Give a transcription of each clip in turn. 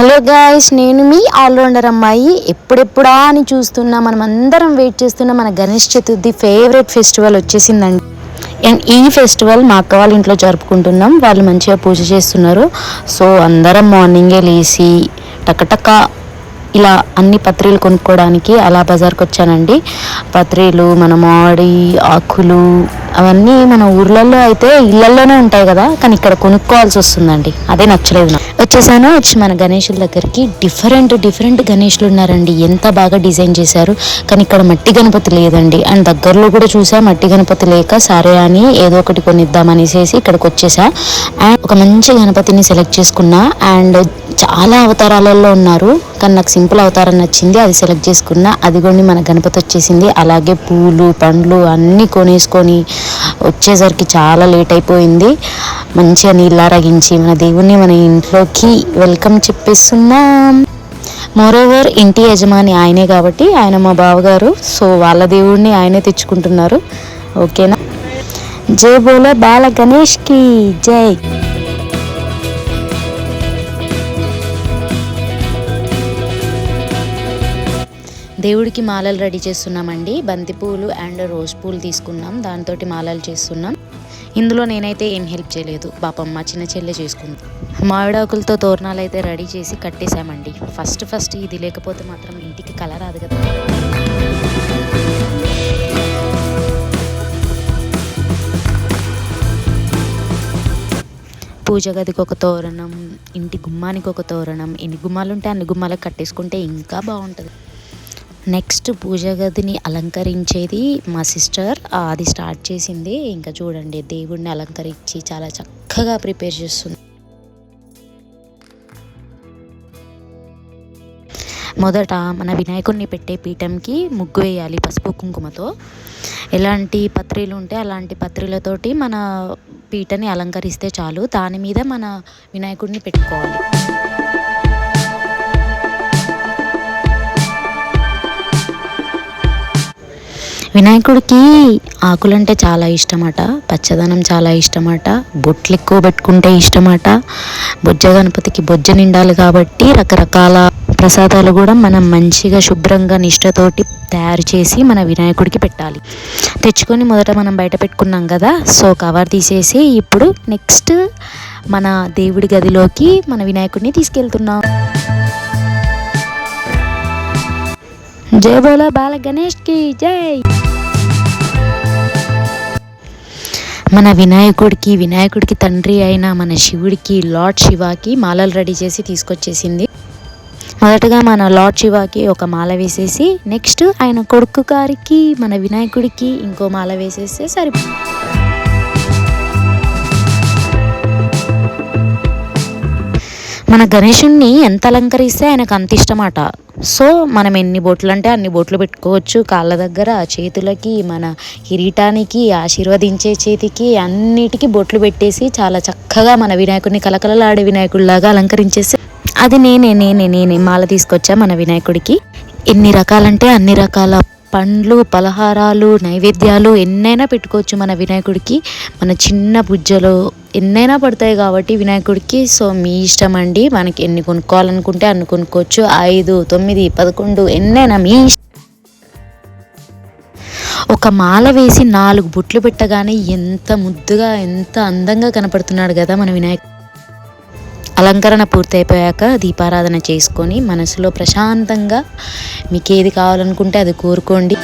Hello guys నేను మీ allrounder అమ్మాయి. ఎప్పుడెప్పుడా అని చూస్తున్నా మనం అందరం వెయిట్ చేస్తున్న మన గణేష్ చతుర్థి ఫేవరెట్ ఫెస్టివల్ వచ్చేసిందండి. అండ్ ఈ ఫెస్టివల్ మా అక్క వాళ్ళ ఇంట్లో జరుపుకుంటున్నాం. వాళ్ళు మంచిగా పూజ చేస్తున్నారు. సో అందరం మార్నింగే లేచి టకటక ఇలా అన్ని పత్రిలు కొనుక్కోవడానికి అలా బజార్కి వచ్చానండి పత్రీలు మన మామిడి ఆకులు అవన్నీ మన ఊర్లలో అయితే ఇళ్ళలోనే ఉంటాయి కదా కానీ ఇక్కడ కొనుక్కోవాల్సి వస్తుందండి. అదే నచ్చలేదు నాకు. వచ్చేసాను వచ్చి మన గణేషుల దగ్గరికి. డిఫరెంట్ డిఫరెంట్ గణేషులు ఉన్నారండి. ఎంత బాగా డిజైన్ చేశారు. కానీ ఇక్కడ మట్టి గణపతి లేదండి. అండ్ దగ్గరలో కూడా చూసా మట్టి గణపతి లేక సరే అని ఏదో ఒకటి కొనిద్దామనేసేసి ఇక్కడికి వచ్చేసా. అండ్ ఒక మంచి గణపతిని సెలెక్ట్ చేసుకున్నా. అండ్ చాలా అవతారాలలో ఉన్నారు. కానీ నాకు సింపుల్ అవతారం నచ్చింది అది సెలెక్ట్ చేసుకున్నా. అదిగోండి మన గణపతి వచ్చేసింది. అలాగే పూలు పండ్లు అన్నీ కొనేసుకొని వచ్చేసరికి చాలా లేట్ అయిపోయింది. మంచిగా నీళ్ళ రగించి మన దేవుణ్ణి మన ఇంట్లోకి వెల్కమ్ చెప్పేస్తున్నాం. మోరోవర్ ఇంటి యజమాని ఆయనే కాబట్టి ఆయన మా బావగారు సో వాళ్ళ దేవుడిని ఆయనే తెచ్చుకుంటున్నారు. ఓకేనా? జై బోలో బాల గణేష్కి. జై. దేవుడికి మాలలు రెడీ చేస్తున్నామండి. బంతిపూలు అండ్ రోజ్ పూలు తీసుకున్నాం. దాంతో మాలలు చేస్తున్నాం. ఇందులో నేనైతే ఏం హెల్ప్ చేయలేదు. పాపం మా చిన్న చెల్లె చేసుకుంది. మామిడాకులతో తోరణాలు అయితే రెడీ చేసి కట్టేశామండి. ఫస్ట్ ఫస్ట్ ఇది లేకపోతే మాత్రం ఇంటికి కల రాదు కదా. పూజ గదికి ఒక తోరణం ఇంటి గుమ్మానికి ఒక తోరణం ఎన్ని గుమ్మాలు ఉంటే అన్ని గుమ్మాలకు కట్టేసుకుంటే ఇంకా బాగుంటుంది. నెక్స్ట్ పూజ గదిని అలంకరించేది మా సిస్టర్. అది స్టార్ట్ చేసింది. ఇంకా చూడండి దేవుడిని అలంకరించి చాలా చక్కగా ప్రిపేర్ చేస్తుంది. మొదట మన వినాయకుడిని పెట్టే పీఠంకి ముగ్గు వేయాలి పసుపు కుంకుమతో. ఎలాంటి పత్రిలు ఉంటే అలాంటి పత్రిలతోటి మన పీటని అలంకరిస్తే చాలు. దాని మీద మన వినాయకుడిని పెట్టుకోవాలి. వినాయకుడికి ఆకులంటే చాలా ఇష్టమట పచ్చదనం చాలా ఇష్టమట బొట్లు ఎక్కువ పెట్టుకుంటే ఇష్టమట. బొజ్జ గణపతికి బొజ్జ నిండాలి కాబట్టి రకరకాల ప్రసాదాలు కూడా మనం మంచిగా శుభ్రంగా నిష్టతోటి తయారు చేసి మన వినాయకుడికి పెట్టాలి. తెచ్చుకొని మొదట మనం బయట పెట్టుకున్నాం కదా సో కవర్ తీసేసి ఇప్పుడు నెక్స్ట్ మన దేవుడి గదిలోకి మన వినాయకుడిని తీసుకెళ్తున్నాం. జై బోలో బాల గణేష్కి జై! మన వినాయకుడికి వినాయకుడికి తండ్రి అయిన మన శివుడికి లార్డ్ శివాకి మాలలు రెడీ చేసి తీసుకొచ్చేసింది. మొదటగా మన లార్డ్ శివాకి ఒక మాల వేసేసి నెక్స్ట్ ఆయన కొడుకు గారికి మన వినాయకుడికి ఇంకో మాల వేసేస్తే సరిపోతుంది మన గణేషుణ్ణి ఎంత అలంకరిస్తే ఆయనకు అంత ఇష్టమాట. సో మనం ఎన్ని బొట్లు అంటే అన్ని బొట్లు పెట్టుకోవచ్చు. కాళ్ళ దగ్గర చేతులకి మన కిరీటానికి ఆశీర్వదించే చేతికి అన్నిటికీ బొట్లు పెట్టేసి చాలా చక్కగా మన వినాయకుడిని కలకలలాడే వినాయకుడిలాగా అలంకరించేసి అది నేనే నేనే నేనే మాల తీసుకొచ్చా మన వినాయకుడికి. ఎన్ని రకాలంటే అన్ని రకాల పండ్లు పలహారాలు నైవేద్యాలు ఎన్నైనా పెట్టుకోవచ్చు మన వినాయకుడికి. మన చిన్న బుజ్జలో ఎన్నైనా పడతాయి కాబట్టి వినాయకుడికి. సో మీ ఇష్టం అండి. మనకి ఎన్ని కొనుక్కోవాలనుకుంటే అన్ని కొనుక్కోవచ్చు. ఐదు తొమ్మిది పదకొండు ఎన్నైనా మీ ఇష్టం ఒక మాల వేసి నాలుగు బుట్లు పెట్టగానే ఎంత ముద్దుగా ఎంత అందంగా కనపడుతున్నాడు కదా మన వినాయక. అలంకరణ పూర్తయిపోయాక దీపారాధన చేసుకొని మనసులో ప్రశాంతంగా మీకు ఏది కావాలనుకుంటే అది కోరుకోండి.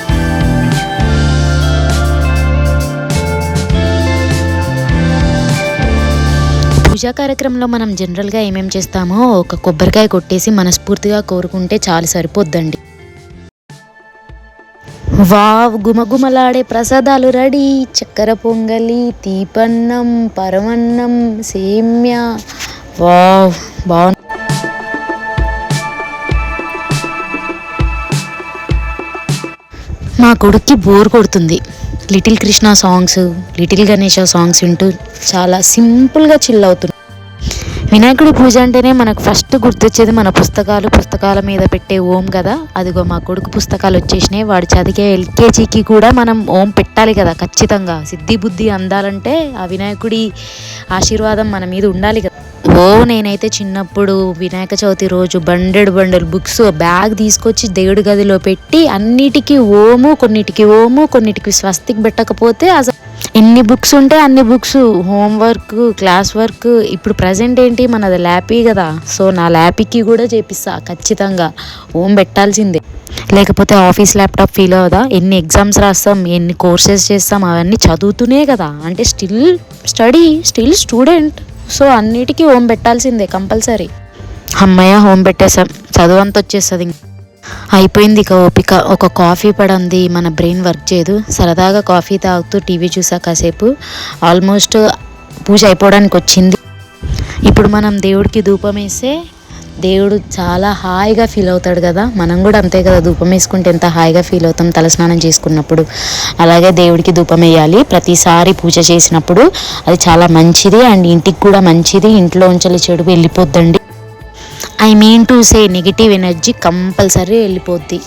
పూజా కార్యక్రమంలో మనం జనరల్గా ఏమేం చేస్తామో ఒక కొబ్బరికాయ కొట్టేసి మనస్ఫూర్తిగా కోరుకుంటే చాలు సరిపోద్దండి. వావ్ గుమగుమలాడే ప్రసాదాలు రెడీ. చక్కెర పొంగలి తీపన్నం పరమన్నం సేమ్య. వావ్ బాగుంది. మా కొడుక్కి బోర్ కొడుతుంది. Little Krishna songs little Ganesha songs వింటూ చాలా సింపుల్గా చిల్ అవుతుంది వినాయకుడి పూజ అంటేనే మనకు ఫస్ట్ గుర్తొచ్చేది మన పుస్తకాలు. పుస్తకాల మీద పెట్టే ఓం కదా. అదిగో మా కొడుకు పుస్తకాలు వచ్చేసినాయి. వాడు చదివే ఎల్కేజీకి కూడా మనం ఓం పెట్టాలి కదా ఖచ్చితంగా. సిద్ధి బుద్ధి అందాలంటే ఆ వినాయకుడి ఆశీర్వాదం మన మీద ఉండాలి కదా. ఓ నేనైతే చిన్నప్పుడు వినాయక చవితి రోజు బండెడు బండెడు బుక్స్ బ్యాగ్ తీసుకొచ్చి దేవుడి గదిలో పెట్టి అన్నిటికీ ఓము కొన్నిటికి ఓము కొన్నిటికి స్వస్తికి పెట్టకపోతే అసలు ఎన్ని బుక్స్ ఉంటే అన్ని బుక్స్ హోంవర్క్ క్లాస్ వర్క్ ఇప్పుడు ప్రజెంట్ ఏంటి? మనది ల్యాపీ కదా. సో నా ల్యాపీకి కూడా చేపిస్తా ఖచ్చితంగా. హోమ్ పెట్టాల్సిందే. లేకపోతే ఆఫీస్ ల్యాప్టాప్ ఫీల్ అవుదా ఎన్ని ఎగ్జామ్స్ రాస్తాం ఎన్ని కోర్సెస్ చేస్తాం అవన్నీ చదువుతూనే కదా. అంటే still study still student. So అన్నిటికీ హోమ్ పెట్టాల్సిందే కంపల్సరీ. అమ్మయ్య హోమ్ పెట్టేసాం చదువు అంత వచ్చేస్తుంది ఇంక. అయిపోయింది ఇక ఓపిక. ఒక కాఫీ పడంది మన బ్రెయిన్ వర్క్ చేయదు. సరదాగా కాఫీ తాగుతూ టీవీ చూసా కాసేపు. ఆల్మోస్ట్ పూజ అయిపోవడానికి వచ్చింది. ఇప్పుడు మనం దేవుడికి ధూపం వేస్తే దేవుడు చాలా హాయిగా ఫీల్ అవుతాడు కదా. మనం కూడా అంతే కదా ధూపం వేసుకుంటే ఎంత హాయిగా ఫీల్ అవుతాం తలస్నానం చేసుకున్నప్పుడు. అలాగే దేవుడికి ధూపం వేయాలి. ప్రతిసారి పూజ చేసినప్పుడు అది చాలా మంచిది అండ్ ఇంటికి కూడా మంచిది. ఇంట్లో ఉంచలి చెడు వెళ్ళిపోద్దండి. I mean to say negative energy compulsory వెళ్ళిపోద్ది.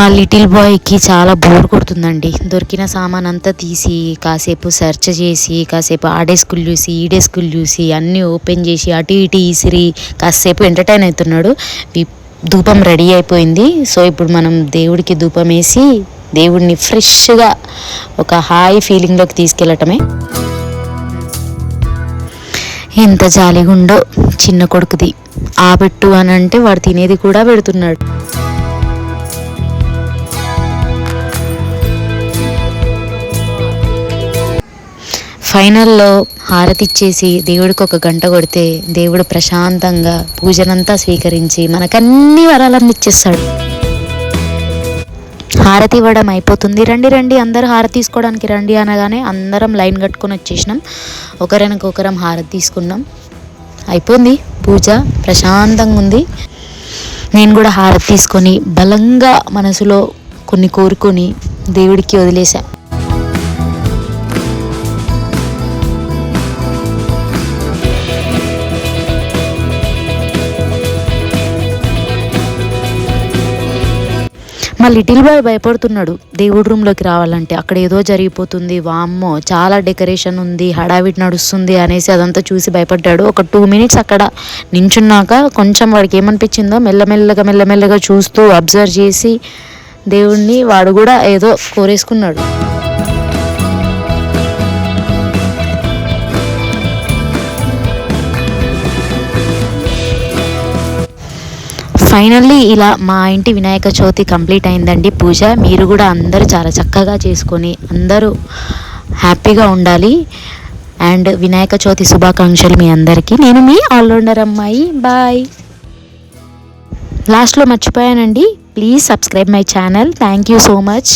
మా లిటిల్ బాయ్కి చాలా బోర్ కొడుతుందండి. దొరికిన సామాన్ అంతా తీసి కాసేపు సెర్చ్ చేసి కాసేపు ఆ డెస్కులు చూసి ఈ డెస్కులు చూసి అన్నీ ఓపెన్ చేసి అటు ఇటు ఈసిరి కాసేపు ఎంటర్టైన్ అవుతున్నాడు. ధూపం రెడీ అయిపోయింది. సో ఇప్పుడు మనం దేవుడికి ధూపం వేసి దేవుడిని ఫ్రెష్గా ఒక హాయ్ ఫీలింగ్లోకి తీసుకెళ్ళటమే. ఎంత జాలిగుండో చిన్న కొడుకుది. ఆ పెట్టు అని అంటే వాడు తినేది కూడా పెడుతున్నాడు. ఫైనల్లో హారతి ఇచ్చేసి దేవుడికి ఒక గంట కొడితే దేవుడు ప్రశాంతంగా పూజనంతా స్వీకరించి మనకన్నీ వరాలన్నీ ఇచ్చేస్తాడు హారతి ఇవ్వడం అయిపోతుంది. రండి రండి అందరు హారతి తీసుకోవడానికి రండి అనగానే అందరం లైన్ కట్టుకొని వచ్చేసినాం. ఒకరినకొకరం హారతి తీసుకున్నాం. అయిపోయింది పూజ ప్రశాంతంగా ఉంది. నేను కూడా హారతి తీసుకొని బలంగా మనసులో కొన్ని కోరుకొని దేవుడికి వదిలేశాను మా లిటిల్ బాయ్ భయపడుతున్నాడు. దేవుడి రూమ్లోకి రావాలంటే అక్కడ ఏదో జరిగిపోతుంది. వామ్మో చాలా డెకరేషన్ ఉంది హడావిడి నడుస్తుంది అనేసి అదంతా చూసి భయపడ్డాడు. ఒక టూ మినిట్స్ అక్కడ నించున్నాక కొంచెం వాడికి ఏమనిపించిందో మెల్లమెల్లగా మెల్లమెల్లగా చూస్తూ అబ్జర్వ్ చేసి దేవుణ్ణి వాడు కూడా ఏదో కోరేసుకున్నాడు. ఫైనల్లీ ఇలా మా ఇంటి వినాయక చవితి కంప్లీట్ అయిందండి. పూజ మీరు కూడా అందరూ చాలా చక్కగా చేసుకొని అందరూ హ్యాపీగా ఉండాలి. అండ్ వినాయక చవితి శుభాకాంక్షలు మీ అందరికీ. నేను మీ ఆల్రౌండర్ అమ్మాయి. బాయ్ లాస్ట్లో మర్చిపోయానండి. Please subscribe my channel thank you so much